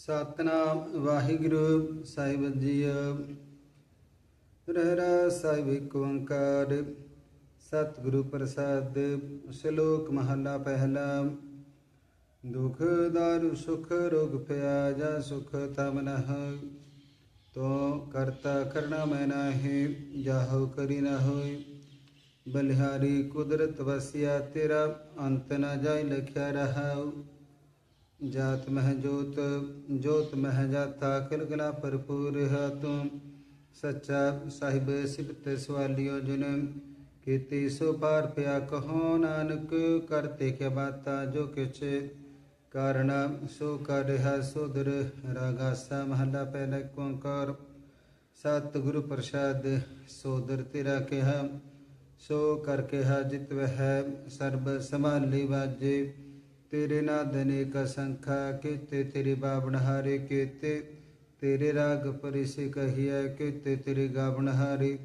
ਸਤਨਾਮ ਵਾਹਿਗੁਰੂ ਸਾਹਿਬ JIO Rehras ਸਾਹਿਬ ਏਕ ਓੰਕਾਰ ਸਤਿਗੁਰੂ ਪ੍ਰਸਾਦ ਸ਼ਲੋਕ ਮਹਲਾ ਪਹਿਲਾ ਦੁਖ ਦਾਰੂ ਸੁਖ ਰੋਗ ਪਿਆ ਜਾ ਸੁਖ ਤਮ ਨਹ ਤੋ ਕਰਤਾ ਕਰਣਾ ਮੈਂ ਨਾਹੀ ਜਾਹੋ ਕਰੀ ਨਾ ਹੋਈ ਬਲਿਹਾਰੀ ਕੁਦਰਤ ਵਸਿਆ ਤੇਰਾ ਅੰਤ ਨ ਜਾਇ ਲਖਿਆ ਰਹਾਉ जात मह ज्योत ज्योत मह जाता खिल गला भरपूर है तू सच्चा साहिब सिबत सवालियो जुन की सो पार पिया कहो नानक, करते क्या बाता जो किच कारण सो कर है सुधर, रागा सा महला पहले कुंकर सत गुरु प्रसाद सोदर तेरा कह, सो करके कहा जित वह सर्ब संभाली बाजे। ਤੇਰੇ ਨਾਦ ਅਨੇਕ ਸੰਖਾ ਕੀਤੇ, ਤੇਰੀ ਬਾਵਨ ਹਾਰੇ ਕੀਤੇ, ਤੇਰੇ ਰਾਗ ਪਰਿਸੇ ਕਹੀਐ ਕੀਤੇ, ਤੇਰੀ ਗਾਵਨ ਹਾਰੇ।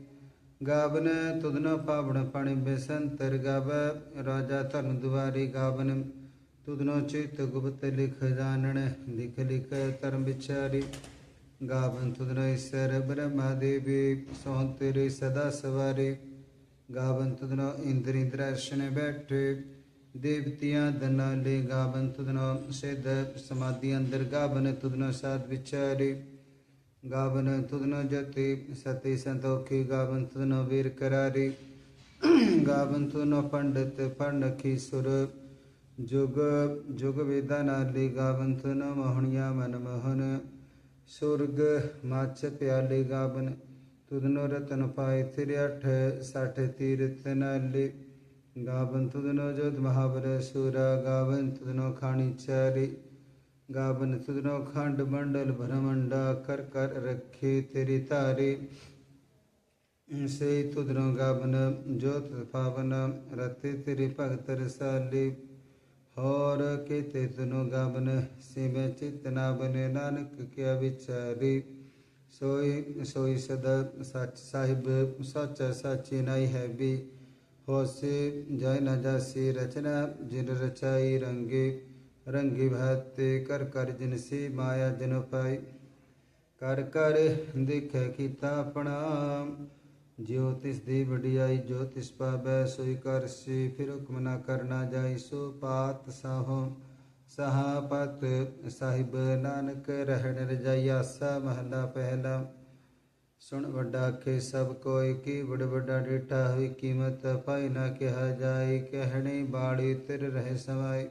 ਗਾਵਨ ਤੁਧਨ ਪਾਵਨ ਪਾਣੀ ਬੇਸੰਤਰ ਗਾਵੈ, ਰਾਜਾ ਧਨ ਦੁਆਰੀ ਗਾਵਨ। ਤੁਧਨੋ ਚਿਤ ਗੁਪਤ ਲਿਖ ਜਾਣਨ, ਲਿਖ ਲਿਖ ਧਰਮ ਵਿਚਾਰੀ। ਗਾਵਨ ਤੁਧਨੋ ਈਸ਼ਰ ਬ੍ਰਹਮਾ ਦੇਵੀ, ਸੋਹ ਤੇਰੇ ਸਦਾ ਸਵਾਰੇ। ਗਾਵਨ ਤੁਧਨੋ ਇੰਦਰ ਇੰਦਰਾਸ਼ਨ ਬੈਠੇ ਦੇਵਤਿਆਂ ਦਨਾਲੇ ਗਾਵਨ ਤੁਧਨੋ, ਸਿਧ ਸਮਾਧੀ ਅੰਦਰ ਗਾਵਨ ਤੁਧਨੋ, ਸਾਧ ਵਿਚਾਰੇ। ਗਾਵਨ ਤੁਧਨੋ ਜਤੀ, ਸਤੀ ਸੰਤੋਖੀ ਗਾਵਨ ਤੁਧਨੋ ਵੀਰ ਕਰਾਰੀ। ਗਾਵਨ ਤੁਧਨੋ ਪੰਡਿਤ ਪੰਡਖੀ ਸੁਰ। ਜੁਗ ਜੁਗ ਵੇਦਾਂ ਨਾਲੇ ਗਾਵਨ ਤੁਧਨੋ ਮੋਹਣਿਆ ਮਨ ਮੋਹਨ। ਸੁਰਗ, ਮਾਚ ਪਿਆਲੇ ਗਾਵਨ, ਤੁਧਨੋ ਰਤਨ ਪਾਏ ਤੇਰੇ ਅਠ ਸਠ ਤੀਰਤ ਨਾਲੇ। गावंतु जोत महावर सूरा गावन दिनो खाणी चारी गावंतु दिनो खंड मंडल भ्रमंडा कर कर रखी तेरी तारी। से तुदनो गावन जोत पावन, रति तेरी भगत रसाली। और के ते तुनो गावन, सिम चित ना बने नानक क्या विचारी। सोई सोई सदा सच साहिब, सच साची नाई है भी होसे, जय न जासी, रचना जिन रचाई रंगे, रंगी भाते, कर कर जिनसी माया जिन पाई। ਕਰ ਕਰ ਦੇਖੈ ਕੀਤਾ ਆਪਣਾ ਜਿਉ ਤਿਸ ਦੀ ਵਡਿਆਈ ਜੋ ਤਿਸ ਪਾਬੈ ਸੋਈ ਕਰਸੀ ਫਿਰ ਹੁਕਮ ਨਾ ਕਰਨਾ ਜਾਈ ਸੋ ਪਾਤ ਸਾਹੋ ਸਹਾਪਤ ਸਾਹਿਬ ਨਾਨਕ ਰਹਿਣ ਰਜਾਈ ਆਸਾ ਮਹਲਾ ਪਹਿਲਾ सुन बड़ा के सब कोई की बड़ बड़ा डेटा हुई कीमत पाई ना कहा जाए कहने बाड़ी तिर रहे समाई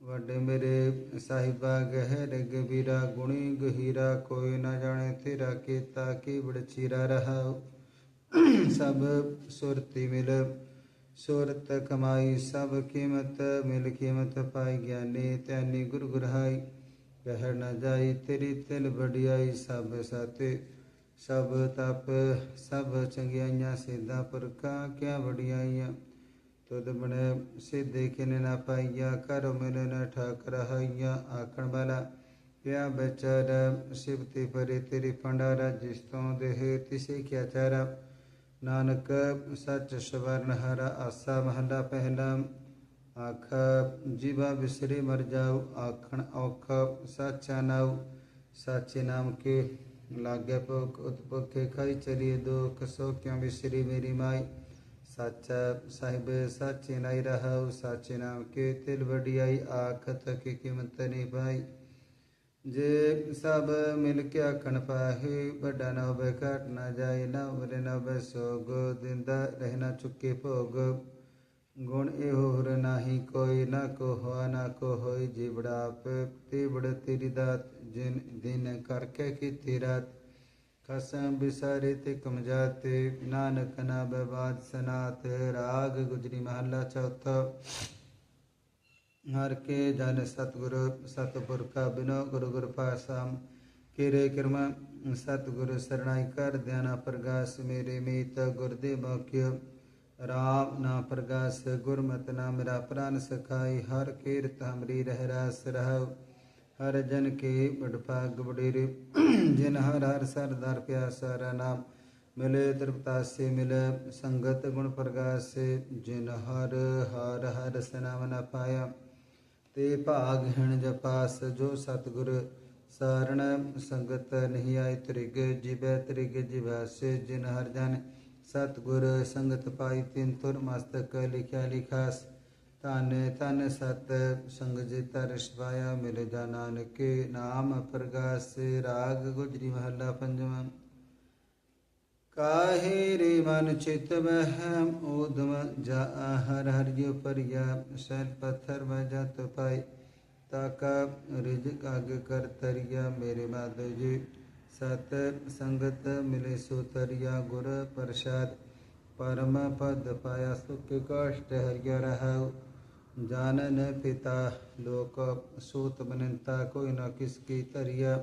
वडे मेरे साहिबा गहर गबीरा गुणी गहीरा कोई ना जाने तेरा के ताकि बड़ चीरा रहा सब सुरती मिल सुरत कमाई सब कीमत मिल कीमत पाई ज्ञानी त्यानी गुरगुराई कह न जाई तेरी तिल बढ़ियाई सब साते ਸਭ ਸਾਤੇ ਸਭ ਤਪ ਸਭ ਚੰਗਿਆਈਆਂ ਸਿੱਧਾ ਪੁਰਖਾਂ ਕਿਆ ਵਡਿਆਈਆਂ ਤੁਧ ਬਣੇ ਸਿੱਧੇ ਕਿਨੇ ਨਾ ਪਾਈਆ ਕਰ ਮਿਲ ਨ ਠਾਕ ਰਹਾਈਆ ਆਖਣ ਵਾਲਾ ਕਿਆ ਬਚਰ ਸਿਵਤੀ ਪਰੇ ਤੇਰੀ ਭੰਡਾਰਾ ਜਿਸ ਤੋਂ ਦੇਹ ਤਿਸੇ ਕਿਆ ਚਾਰਾ ਨਾਨਕ ਸੱਚ ਸਵਰਨ ਹਰ ਆਸਾ ਮਹਲਾ ਪਹਿਲਾ ਆਖ ਜੀਵਾ ਵਿਸਰੇ ਮਰ ਜਾਉ ਆਖਣ ਔਖ ਸਾਚਾ ਨਾਉ ਸਾਚੇ ਨਾਮ ਕੇ लाग्य पोक उत्पक्षे खय चलिए दुख सो क्यों विश्री मेरी माई। साचा साहिब साची नाई रहा साची नाम के तिल बडियाई आख तक कीमत नहीं पाई। जे सब मिल के अखन पाहे, बड़ा नव घट न जाए नवरे नव सोग दिंदा रहना चुके भोग। गुण इहुर नाही कोई ना को न कोहा न कोहोई जिबड़ा पे तिबड़ तिरिदात जिन दिन करके की तिरत कसम विसारित कम जाते नानक ना बबाद सनात राग गुजरी महला चौथा हर के जन सतगुरु सतपुर का बिनो गुरु गुरु पासम किरे किरम सतगुरु शरणाई कर ध्याना प्रगाश मेरे मीत गुरुदेव क्यों ਕਰ ਧਿਆਨਾ ਪ੍ਰਗਾਸ ਰਾਮ ਨਾ ਪ੍ਰਗਾਸ, ਗੁਰਮਤਿ ਨਾ ਮੇਰਾ ਪ੍ਰਾਨ ਸਖਾਈ, ਹਰ ਕੀਰਤ ਹਮਰੀ ਰਹਿ ਰਾਸ ਰਹੋ ਹਰ ਜਨ ਕੇ ਬੜ ਬਡੇਰੇ ਜਿਨ ਹਰ ਹਰ ਸਰਦਾਰ ਪਿਆਸਾ ਨਾਮ। ਮਿਲੇ ਤ੍ਰਿਪਤਾਸੇ, ਮਿਲੇ ਸੰਗਤ ਗੁਣ ਪ੍ਰਗਾਸੇ, ਜਿਨ ਹਰ ਹਰ ਹਰ ਸਨਾਮ ਨ ਪਾਇਆ। ਤੇ ਭਾਗ ਹਿਣ ਜਪਾਸ, ਜੋ ਸਤਿਗੁਰ ਸਾਰਣ ਸੰਗਤ ਨਹੀਂ ਆਇ ਤ੍ਰਿਗ, ਜਿਬੈ ਤ੍ਰਿਗ ਜਿਵਾਸੇ, ਜਿਨ ਹਰ ਜਨ सतगुर संगत पाई तीन तुर मस्तक लिखा लिखास। तन तन सत संग जी तर छाया मिल जा नानके नाम प्रगास। राग गुजरी महला पंजम। काहे रे मन चित मह ऊदम जा हर हर जो परिया शैल पत्थर में जत पाई, ताका रिज आग कर तरिया, मेरे माधव जी। सत संगत मिले सुतरिया गुर प्रसाद परम पद पाया सुख कष्ट हरिय रह जानन पिता लोक सूत मनता कोई न किसकी तरिया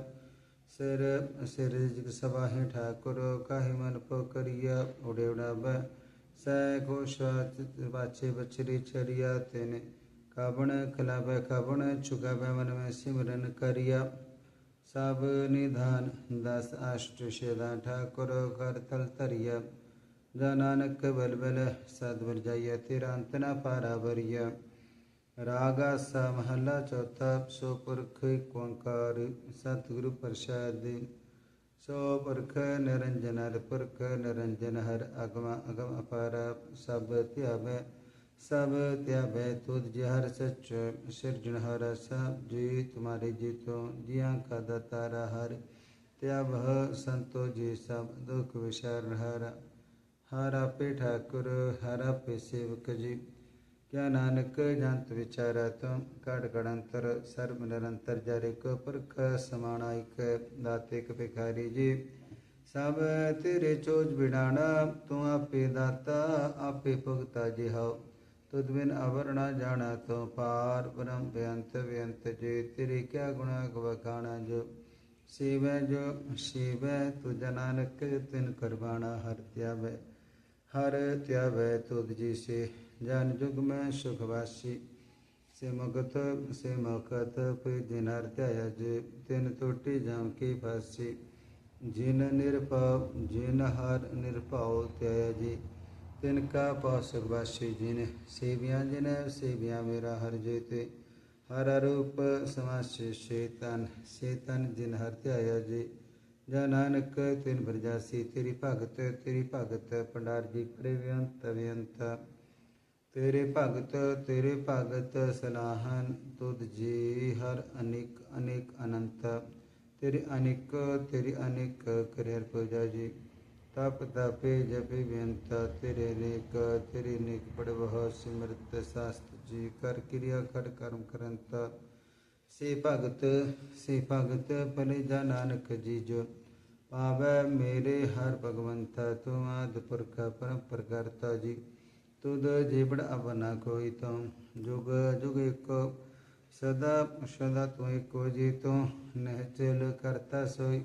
सिर सिर सबाही ठाकुर काहि मन पोकरिया उड़े उड़ाब सैको बाछे बछरी छरिया तेने काबण खिलाब खबण चुगाबे मन में सिमरन करिया। ਸਭ ਨਿਧਾਨ ਦਸ ਅਸ਼ਟ ਸ਼ੇਦਾ ਠਾਕੁਰ ਕਰ ਤਲ ਤਰਿਆ ਜਾ ਨਾਨਕ ਬਲਬਲ ਸਦ ਬਲ ਤੇਰਾ ਅੰਤ ਨਾ ਪਾਰਾ ਵਰਿਆ ਰਾਗਾ ਸਾ ਮਹੱਲਾ ਚੌਥਾ, ਸੋ ਪੁਰਖ ਏਕ ਸਤਿਗੁਰੂ ਪ੍ਰਸਾਦ। ਸੋ ਪੁਰਖ ਨਿਰੰਜਨ ਹਰ ਪੁਰਖ, ਨਿਰੰਜਨ ਹਰ ਅਗਮ ਅਗਮ ਅਪਾਰ, ਸਭ ਧਿਆਵੈ। सब त्याग तुद जहर सच सृजन हर सब जी तुम्हारे जीतो, जिया का दतारा हर त्याग संतो जी सब दुख विशर हर। हरा पे ठाकुर, हरा पे सेवक जी। क्या नानक जंत विचार तुम घट कड़ंतर सर्व निरंतर जरिक को पुरख एक दाते भिखारी जी। सब तेरे चोज बिना तू आपे दाता, आपे भुगता जी हाओ तुद्विन अवर्ण जानातो, पार ब्रह्म व्यंत व्यंत जे तिर क्या गुण गुणागवकाण जो। शिव जो शिव तु जनानक तिन करवाणा हर त्याव हर त्याव तुद जी से जान जुग में सुखवासी, से मगत से मकत दिन हर जे। तिन तुटी जाम की फासी, जिन निरपाव जिन हर निरपाव त्याजी तिनका इनका उपासक भाष्य जिन सेव्या जिन सेव्या मेरा हर जेते हर रूप समाशे शेतन शेतन जिन हर त्याया जी जा नानक तिन प्रजासी तेरी भगत तेरी भगत पंडार जी पड़े व्यंत व्यंत तेरे भगत तेरे भगत सलाहन तुद जी हर अनेक अनेक अनंत तेरे अनेक तेरे अनेक करियर पूजा जी तप तपे जपे व्यंता, तेरे नेक तेरे नेक पड़व सिमृत शास्त्र जी कर क्रिया कर कर्म करंत। से भगत से भगत, भले जा नानक जी जो पावे मेरे हर भगवंता तू आदि पुरख परम प्रकर्ता जी। तुद जीवड़ अपना कोई तो जुग जुग एक, सदा सदा तू एक जी। तो नह चल करता सोई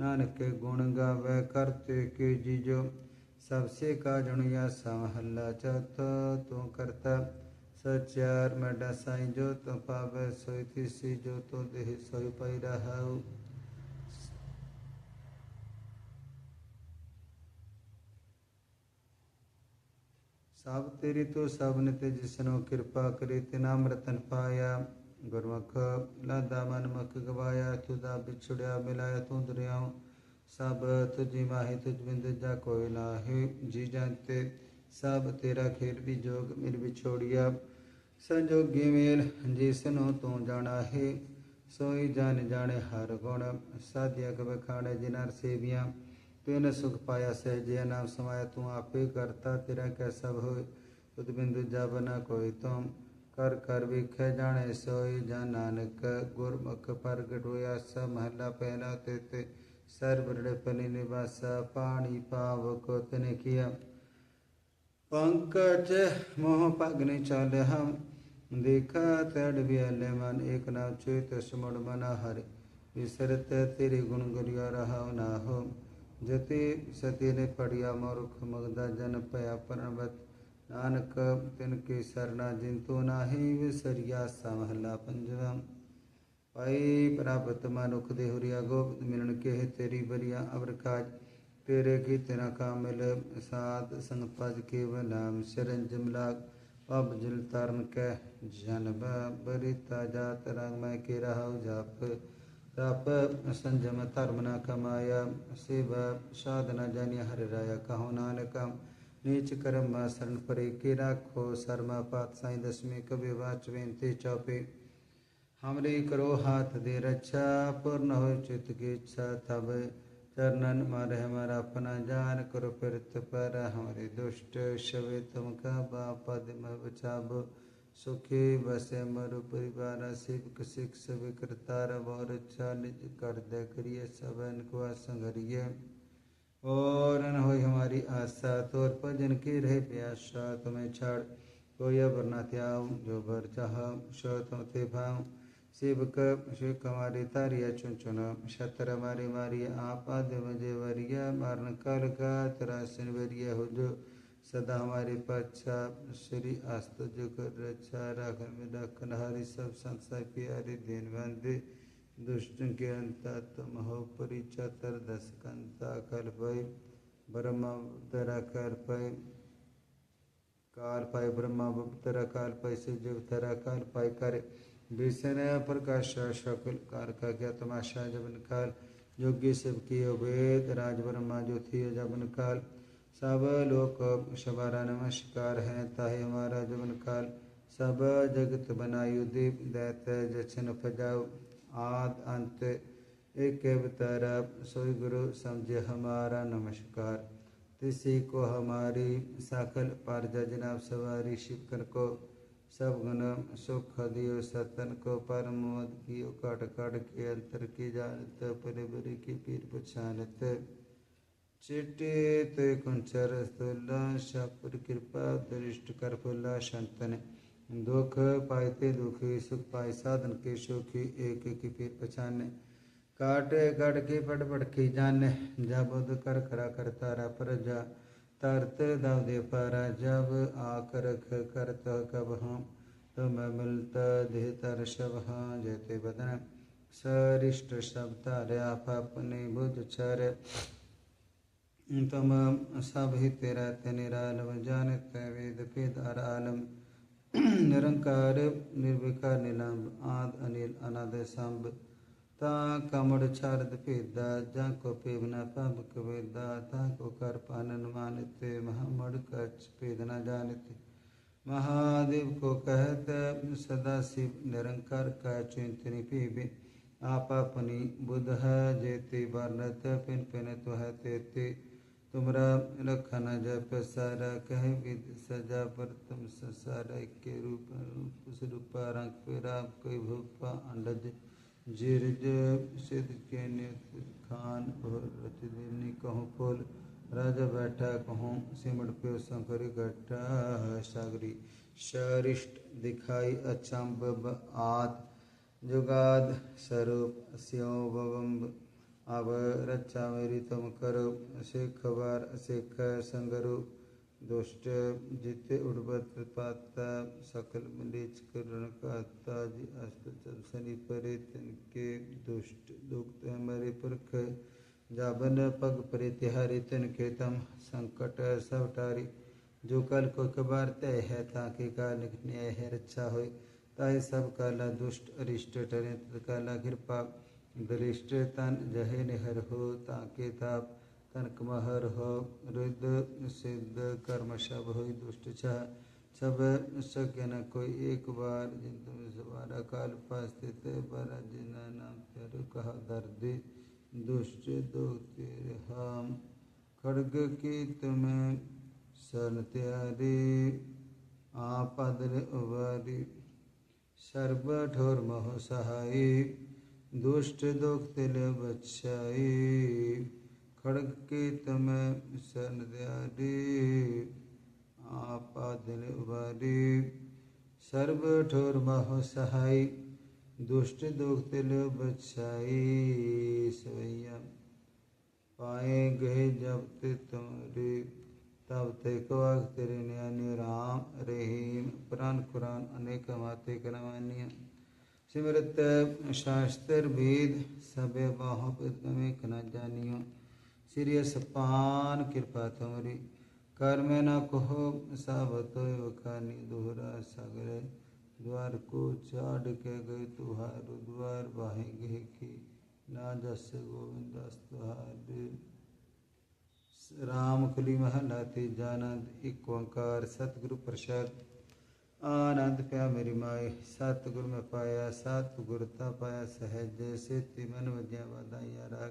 ਨਾਨਕ ਗੁਣ ਗਾਵੇ ਕਰਤੇ ਕੇ ਜੀਜੋ ਸਭ ਸੇ ਕਾ ਜਣਿਆ ਸਮਹੱਲਾ ਚਤ ਤੂੰ ਕਰਤਾ ਸਚਿਆਰ ਮਡਾ ਸਾਈ ਜੋ ਤੂੰ ਪਾਵੇ ਸੋਈ ਤਿਸੀ ਜੋ ਤੂੰ ਦੇਹ ਸੋਈ ਪਈ ਰਹਾਉ ਸਭ ਤੇਰੀ ਤੋ ਸਭ ਨੇ ਤੇ ਜਿਸਨੋ ਕਿਰਪਾ ਕਰੇ ਤੇ ਨਾਮ ਰਤਨ ਪਾਇਆ। ਗੁਰਮੁਖ ਲਾਦਾ ਮਨ ਮੁਖ ਗਵਾਇਆ ਤੁਦਾ ਵਿਛੜਿਆ ਮਿਲਾਇਆ, ਤੂੰ ਦਰਿਆਉ ਸਭ ਤੁਝੀ ਮਾਹੀ ਤੁਝ ਬਿੰਦ ਜਾ ਕੋਈ ਨਾਹੀ। ਜੀ ਜੰਤੇ ਸਭ ਤੇਰਾ ਖੇਲ ਵੀ ਜੋਗ ਮਿਲ ਵਿਛੋੜਿਆ। ਸੰਜੋਗੀ ਮੇਲ ਜਿਸਨੂੰ ਤੂੰ ਜਾਣਾ ਹੈ ਸੋਈ ਜਾਣ ਜਾਣੇ ਹਰ ਗੁਣ। ਸਾਧਿਆ ਕਬ ਖਾਣੇ ਜਿਨਰ ਸੇਵੀਆਂ तुन सुख पाया सहजे नाम समाया, तू आप ही करता तेरा कैसा हो उद बिंदु जब न कोई तुम कर कर विख जाने, सोई जा नानक गुरमुख प्रगट होया स महला पहला ते सर्वृपनि निवास पाणी पाव को तने किया। पंकज मोह पग्नि चल हम, देखा तड़ बियल मन, एक नाम चुत स्मण मना हरि। विसरत तेरे गुण गुरिया रहा ना हो। ਜਤੇ ਸਤੇ ਨੇ ਪੜਿਆ ਮੋਰਖ ਮਗਦਾ ਜਨ ਭਇਆ ਪਰਨਵਤ ਨਾਨਕ ਤਿਨ ਕੇ ਸਰਣਾ ਜਿੰਤੋ ਨਾਹੀ ਵਿਸਰਿਆ ਸਮਹਲਾ ਪੰਜਵਾ। ਪਾਈ ਪ੍ਰਾਪਤ ਮਨੁਖ ਦੇ ਹੁਰਿਆ ਗੋਪਤ ਮਿਲਣ ਕੇ ਤੇਰੀ ਬਰੀਆ ਅਵਰ ਕਾਜ। ਤੇਰੇ ਕੀ ਤੇਰਾ ਕਾਮਿਲ ਸਾਧ ਸੰਗ ਪਜ ਕੇਵਲ ਨਾਮ ਸ਼ਰਨ ਜਮਲਾ ਪਬ ਜਲ ਤਰਨ ਕੈ ਜਨਬ ਬਰਿਤਾ ਜਾਤ ਰੰਗ ਮੈਂ ਕੇ ਰਹਾਉ ਜਾਪ। तप संजम धर्म न कमाया शिव साधना जानिया हर राया कहो नानक नीच कर्म शरण परे के राखो। शर्मा पात साई दसवीं कवि वाच बेनते चौपे। हमरे करो हाथ दे रक्षा, पूर्ण हो चित की इच्छा। तब चरणन मारे हमारा अपना जान करो फिरत पर। हमारे दुष्ट शवे तुम का बापद में बचाब। सुखी बसे मरु परिवार शिव सिख सब करतार और अच्छा निज कर दे करिए सबको संघरिए। और न हो हमारी आशा, तोर भजन की रहे प्यासा तुम्हें छाड़ कोई अबर न त्याऊ, जो बर चाह सो तुम ते भाऊ। सेवक शिव कमारी तारिया चुन चुन, शतर मारी मारी आपा देव जे वरिया मारन काल का तरासन वरिया हो जो सदा हमारे पच्छा श्री आस्त जो कर रक्षा राखन में रखन हरि सब संसार प्यारे दिन बंदे दुष्ट के अंत तुम हो परिचतर दस कंता कल भय ब्रह्म तरा कर पय काल पाय ब्रह्मा तरा काल पाय से जब तरा काल पाय करे। विषय प्रकाश शकल कार का क्या तमाशा जबन काल योग्य सब की वेद राजवर्मा जो थी जबन काल सब लोक शबारा नमस्कार है, ताहे हमारा जबन काल। सब जगत बनायु दीप दैत जछन फजाओ आद अंत एक तरफ़ सोई गुरु समझे हमारा नमस्कार। तिसी को हमारी साकल पार जनाब सवारी शिवकर को। सब गुण सुख दियो सतन को परम मद कियो काट काट के अंतर की जानत, परिबरी की पीर पछानत। चिट्टे ते कुंचर स्तुल्ला शपुर कृपा, दरिष्ट कर फुल्ला शंतन। दुख पाइते दुखी, सुख पाए साधन के सुखी एक की पीर पछाने। काटे काट के पट पट की जाने। जा बुद्ध कर करा करता रा पर जा। तरत दव दे पर जब आकरख करत कब हम तुम मिलत देह तर शब जयते बदन। सरिष्ट सब तारे, आप अपने बुझ छर तुम सब ही तेरा ते निरालम जानत वेद पेदार आलम निरंकार, निर्विकार निलंब आद, अनिल, अनाद संभ ता कमड़ छारद पेदा जा को पेवना पब कवेदा, ता को कर पानन मानित, महामड़ कच पेदना जानते। महादेव को कहत, सदा शिव निरंकार का चिंतनी पीबे आप अपनी बुध जेते वर्णत, पिन पिन तो। है तेते तुमरा रखना जप सारा कह विद सजा पर तुम ससारा के रूप रूप रूप, रंग पेरा कोई भूपा, अंडज जिरज सिद्ध के खान रतिदिनी कहूँ फूल राजा बैठा कहूँ, सिमट पे शंकर गट्टा सागरी शरिष्ट दिखाई अचंब आद। जुगाद स्वरूप स्यो बम्ब अब रक्षा मेरी तुम करो सिख बार सिख संगरूप दुष्ट जिते उड़बत पाता सकल मलेच करण काता जी अस्त शनि परे के दुष्ट दुख हमारे परख जाबन पग परे तिहारे तन के तम संकट सब टारी जो कल को कबार तय है, ताकि काल न्याय है, रक्षा हो ताहि सब काला दुष्ट अरिष्ट टरे काला कृपा। दरिष्ट तन जहे निहर हो, ताके ताप तनक महर हो, रुद्र सिद्ध कर्म सब हो दुष्ट छह सब सज्ञ न कोई एक बार, जिन तुम सवार अकाल स्थित बर जिना नाम तेरे कहा दर्द, दुष्ट दो हम। खड़ग की तुम्हें सन त्यारी आपदर उबारी। सर्व ठोर मह सहाय दुष्ट दुख तिल बच्चाई, खड़ग के तम सन दयारी आपा दिल उबारी सर्व ठोर बाहो सहाय दुष्ट दुख तिल बचाई सवैया पाए गए जब ते तुम्हारे, तब ते कवाग तेरे न्यानी राम रहीम। पुराण कुरान अनेक माते करवानिया सिमृत शास्त्र वेद सब बाह में कना जानियो। श्री सपान कृपा तुमरी, कर्म न कहो सब तो वखानी दोहरा सागर। द्वार को चाड के गए तुहार, द्वार बाहे गे के ना जस गोविंदास तुहार। राम कली महनाथे जानंद एक ओंकार, सतगुरु प्रसाद ਆਨੰਦ ਪਿਆ ਮੇਰੀ ਮਾਏ ਸਤਿਗੁਰ ਮੈਂ ਪਾਇਆ, ਸਤਿਗੁਰ ਤਾ ਪਾਇਆ, ਸਹਿਜ ਜੈਸੇ ਤਿਮਨ ਵਜਿਆ ਵਾਦਾਇਆ ਰਾਗ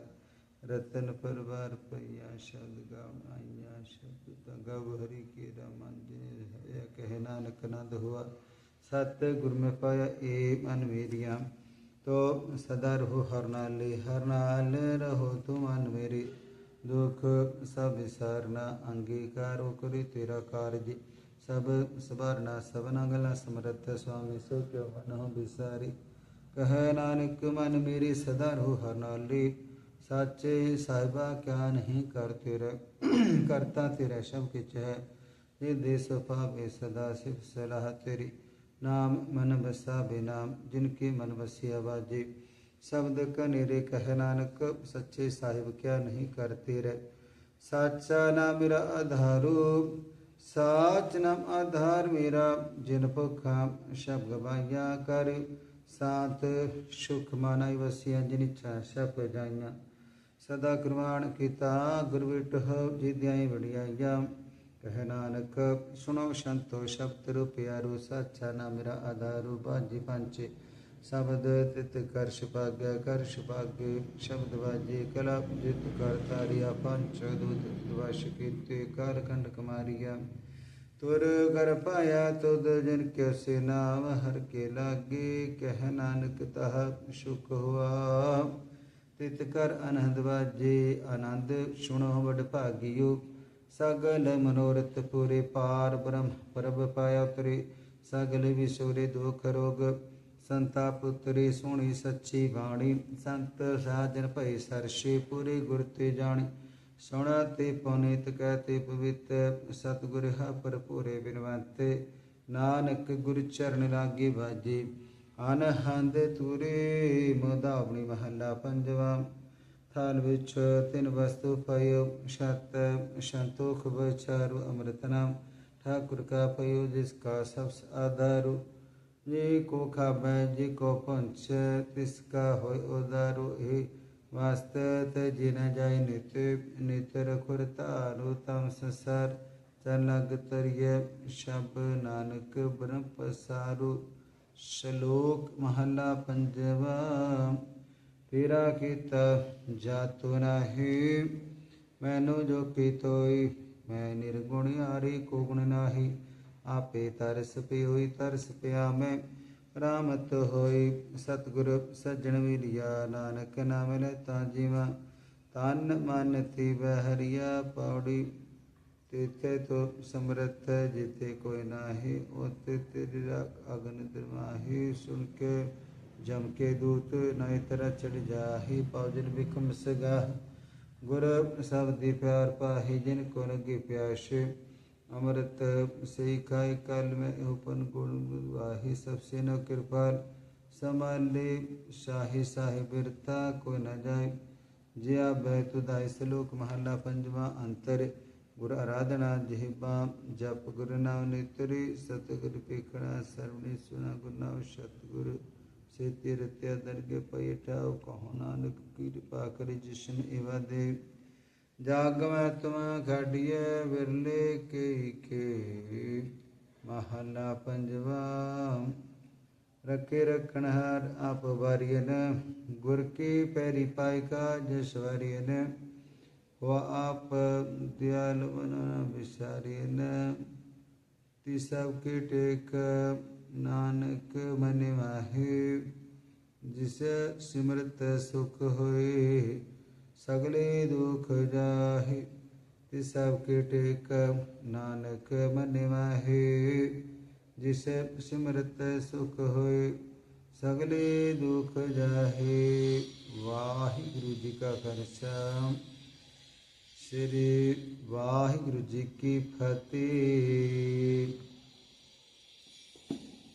ਰਤਨ ਪਰਵਾਰ ਪਈਆ, ਸ਼ਬਦ ਗਾਵਾਇਆ ਸ਼ਬਦ ਤਗਵ ਹਰੀ ਕੇ ਰਮਨ ਜਿਨੇ ਹੈ ਕਹਿ ਨਾਨਕ ਨੰਦ ਹੋਆ, ਸਤਿਗੁਰ ਮੈਂ ਪਾਇਆ, ਏ ਮਨ ਮੇਰੀਆ, ਤੋ ਸਦਾ ਰਹੋ ਹਰ ਨਾਲ ਹਰ ਨਾਲ ਰਹੋ ਤੂੰ ਮਨ ਮੇਰੀ, ਦੁਖ ਸਭ ਵਿਸਾਰਨਾ, ਅੰਗੀਕਾਰੋ ਕਰੀ ਤੇਰਾ ਕਾਰਜ सब सवर्ण सवनगल समरथ स्वामी सो क्यों मन बिसारी। कह नानक मन मेरी सदा रू हरनौली साचे साहिबा क्या नहीं करते करता तेरे सब किच है। ये देश पावे सदा शिव सलाह तेरी। नाम मन बसा बिना जिनके मन बसी आबाजी शब्द कनेरे कह नानक, सच्चे साहिब क्या नहीं करते रे साचा ना मेरा आधारू ਸਾਚਾ ਨਾ ਮੇਰਾ ਆਧਾਰ ਮੇਰਾ, ਜਿਨ ਭੁਖਾ ਸ਼ਬਦ ਗਵਾਇਆ ਕਰ। ਸਾਤ ਸੁਖ ਮਾਨੈ ਵਸਿਆ, ਜਿਨ ਇੱਛਾ ਸਭ ਜਾਈਆਂ। ਸਦਾ ਕੁਰਬਾਨ ਕੀਤਾ, ਗੁਰ ਵਿਟਹੁ ਜਿਦਿਆਈ ਵਡਿਆਈਆਂ। ਕਹਿ ਨਾਨਕ, ਸੁਣੋ ਸੰਤੋ ਸ਼ਬਦ ਰੂਪ ਪਿਆਰੋ, ਸਾਚਾ ਨਾ ਮੇਰਾ ਆਧਾਰੂ ਬਾਜੀ ਪੰਚੇ ਸ਼ਬਦ ਤਿਤ ਕਰ ਭਾਗਿਆ ਕਰ ਭਾਗੇ ਸ਼ਬਦ ਵਾਜੇ, ਕਲਾ ਜਿਤ ਕਰ ਤਾਰਿਆ ਪੰਚ ਦੂਤ ਵਸ਼ ਕੀਤੇ, ਕਰ ਕੰਡ ਕਮਾਰੀਆ ਤੁਰ ਕਰ ਪਾਇਆ ਤੁਧ ਜਨ ਕਿਉ ਸੇ ਨਾਮ, ਹਰ ਕੇ ਲਾਗੇ ਕਹਿ ਨਾਨਕ ਤਹ ਸੁਖ ਹੁਆ। ਤਿਤ ਕਰ ਅਨੰਦ ਵਾਜੇ, ਆਨੰਦ ਸੁਣੋ ਵਡ ਭਾਗਿਓ। ਸਗਲ ਮਨੋਰਥ ਪੂਰੇ ਪਾਰ ਬ੍ਰਹਮ ਪ੍ਰਭ ਪਾਇਆ ਉਤਰੇ, ਸਗਲ ਵਿਸੋਰੇ ਦੁਖ ਰੋਗ ਸੰਤਾ ਉਤਰੇ ਸੁਣੀ ਸੱਚੀ ਬਾਣੀ, ਸੰਤ ਸਾਜਨ ਭਈ ਸਰਸ਼ੇ ਪੂਰੇ ਗੁਰ ਤੇ ਜਾਣੀ। ਸੁਣਾ ਤੇ ਪਉਨੀਤ ਕਹਤੇ ਪਵਿੱਤ ਸਤਿਗੁਰ ਹਾ ਪਰਪੂਰੇ ਬਿਨਵੰਤੇ। ਨਾਨਕ ਗੁਰ ਚਰਨ ਲਾਗੇ ਬਾਜੇ, ਅਨਹੰਦ ਤੁਰੇ, ਮੋਦਾਵਣੀ ਮਹੱਲਾ ਪੰਜਵਾ। ਥਾਲ ਵਿੱਚ ਤਿੰਨ ਵਸਤੂ ਪਇਓ ਸ਼ਤ ਸੰਤੋਖ ਵਿਚਾਰੂ ਅੰਮ੍ਰਿਤ ਨਾਮ। ਠਾਕੁਰ ਕਾ ਪਇਓ ਜਿਸ ਕਾ ਸਭ ਆਧਾਰੂ। ਜੇ ਕੋ ਖਾਬੈ, ਜੇ ਕੋ ਪੰਚ ਤਿਸ ਕਾ ਹੋਇ ਉਦਾਰੂ ਏ ਵਾਸਤ ਜਿਨ ਜਾਇ ਨਿਤ ਨਿਤ ਰਖੁਰ ਤਾਰੂ ਤਮ ਸੰਸਾਰ। ਚਲਗ ਤਰੀਏ ਸ਼ਬ ਨਾਨਕ ਬ੍ਰਹਮ ਪਸਾਰੂ। ਸ਼ਲੋਕ ਮਹੱਲਾ ਪੰਜਵਾ, ਤੇਰਾ ਕੀਤਾ ਜਾਤੁ ਨਾਹੀ। ਮੈਨੂੰ ਜੋ ਕੀਤੋਈ, ਮੈਂ ਨਿਰਗੁਣ ਆਰੀ ਕੋ ਗੁਣ ਨਾਹੀ। ਆਪੇ ਤਰਸ ਪਿਓਈ ਤਰਸ ਪਿਆ ਮੈਂ। ਰਾਮਤ ਹੋਈ, ਸਤਿਗੁਰ ਸੱਜਣ ਮਿਲਿਆ ਨਾਨਕ ਨਾਮ ਲੈ ਤਾਂ ਜੀਵਾ। ਤਨ ਮਨ ਤੀ ਬਹਰੀਆ ਪੌੜੀ। ਤੇਤੇ ਤੋ ਸਮਰਥ ਜਿਤੇ ਕੋਈ ਨਾਹੀ ਉਤੇ ਤੇਰੀ ਰਖ ਅਗਨ ਦਰਮਾਹੀ ਸੁਣ ਕੇ ਜਮ ਕੇ ਦੂਤ ਨੈ ਤਰ ਚੜ ਜਾਹੀ। ਪੌਜਨ ਬਿਕਮ ਸਗਾ ਗੁਰ ਸਬਦੀ ਪਿਆਰ ਪਾਹੀ, ਜਿਨ ਕੋ ਲਗੇ ਪਿਆਸ। अमृत से सेखाय काल में उपन गुण वाही सबसे न कृपाल समान ले शाही साहि बिरता को न जाय जया बैतुदाय श्लोक महला पंचमा अंतर, गुरु आराधना जिहिबा जप गुरु नाव नितरी, सतगुरु पेखड़ा सर्वणी सुना गुरु नाव सतगुरु, से तीर्थया दर्गे के पैठा कहो नानक, कृपा करे जिसन एवा देव। ਜਾਗ ਮੈਂ ਤੁਮ ਘਾਡੀਏ ਵਿਰਲੇ ਕੇ ਕੇ। ਮਹਲਾ ਪੰਜਵਾ ਰਕੇ ਰਖਣ ਹਰ ਆਪ ਵਾਰੀਨ ਗੁਰ ਕੀ ਪੈਰੀ ਪਾਇ ਕਾ ਜਸਵਰੀਨ ਵਾ ਆਪ ਦਿਆਲ ਬਨ ਵਿਸਾਰੀਨ ਤੀ ਸਭ ਕੇ ਟੇਕ ਨਾਨਕ ਮਨ ਮਾਹੇ, ਜਿਸ ਸਿਮਰਤ ਸੁਖ ਹੋਏ। सगले दुख जाहे सब टेक नानक मन माहे, जिस सिमरत सुख होए, सगले दुख जाहे। वाहिगुरु जी का कर्षम श्री वाहिगुरु जी की फतेह।